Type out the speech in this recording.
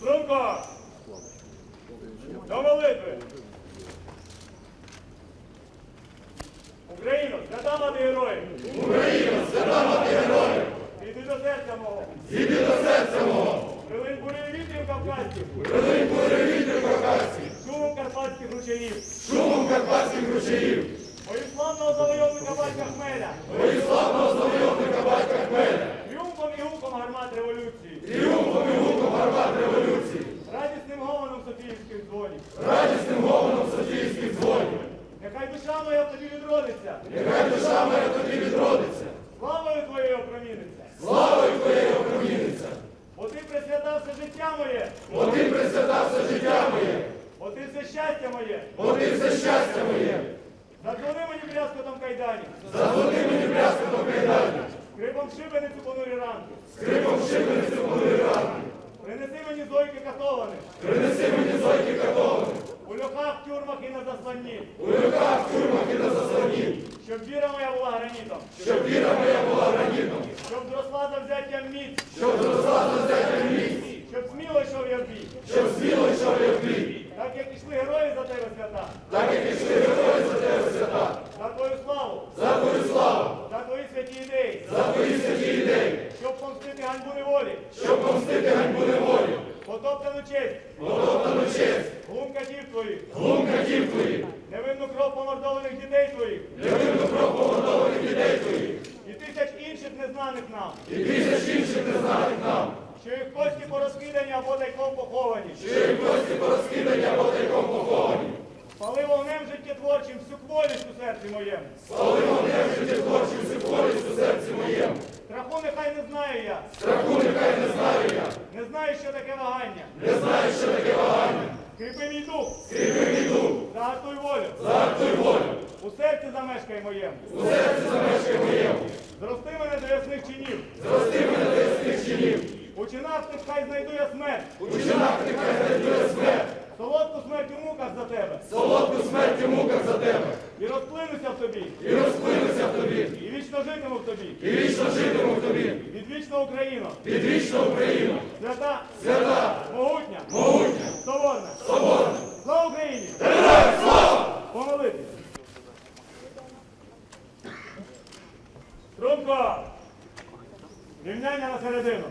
Струнко! До молитви! Україно, свята мати героїв! Україно, свята мати героїв! Іди до серця мого! Іди до серця мого! Прилинь буреві вітрів кавказьких! Прилинь буреві вітрів кавказьких! Шумом карпатських ручаїв! Шумом карпатських ручаїв, Бою славного завойовника батька Хмеля! бої славного завойовника батька Хмеля, Тріумфом і гуком гармат революції! тріумфом і гуком гармат революції, Радісним гомоном Софіївських дзвонів! радісним гомоном Софійських дзвонів. Нехай душа моя в тобі відродиться! Нехай душа моя тобі відродиться, Славою твоєю опроміниться! славою твоєю опроміниться, Бо ти присвятав все життя моє! бо ти присвятав все життя моє, Бо ти все щастя моє! бо ти все щастя моє. Задзвони мені брязкотом кайданів! Зазвони мені брязкотом кайданів, Скрипом шибеницю понурі ранки! скрипом шибеницю понурі ранки. Принеси мені зойки катованих! Принеси мені зойки катованих, У льохах, тюрмах і на засланні! у руках, тюрмах і на заслоні, Щоб віра моя була гранітом! щоб віра моя була гранітом, Щоб зросла за взяттям міць! щоб зросла за взяття місць, Щоб сміло йшов я в бій! щоб йшов в бій. Так як ішли герої за тебе свята! Так як ішли герої за тебе свята, За твою славу! за твою славу, За твої святі ідеї! за твої святі ідеї, Щоб помстити ганьбу неволі! щоб помстити ганьбу неволі, Потоптану честь! потоптану честь, Глум катів твоїх! глум катів твоїх, Невинну кров помордованих дітей твоїх! невинну кров поготованих дітей твоїх, І тисяч інших незнаних нам! і тисяч інших незнаних нам, Що їх кості або поховані! їх кості порозкидані або тайком поховані. Пали вогнем життєтворчим всю кволість у серці моєму! Спали вогнем життєтворчим всю колість у серці моєму. Страху нехай не знаю я! Страху нехай не знаю я, Не знаю, що таке вагання! не знаю, що таке вагання. Скріпи мій дух! Скріпи мій дух, Загартуй волю! загартуй волю, У серці замешкай моєму! у серці замешкай моєму. Зрости мене до ясних чинів! Зрости мене до ясних чинів, Учинав хай знайду я смерть. Учинав хай знайдує смерть. Солодку смерть у муках за тебе. Солодку смерть у муках за тебе. І розплинуся в тобі. І розплинуся в тобі. І вічно житиму в тобі. І вічно житиму в тобі. Під Відвічна Україна. Під Відвічна Україна. Свята. Свята. Могутня. Могутня. Соборна. Соборна. Слава Україні! Героям слава! Помолитися. Трубко! Рівняння на середину.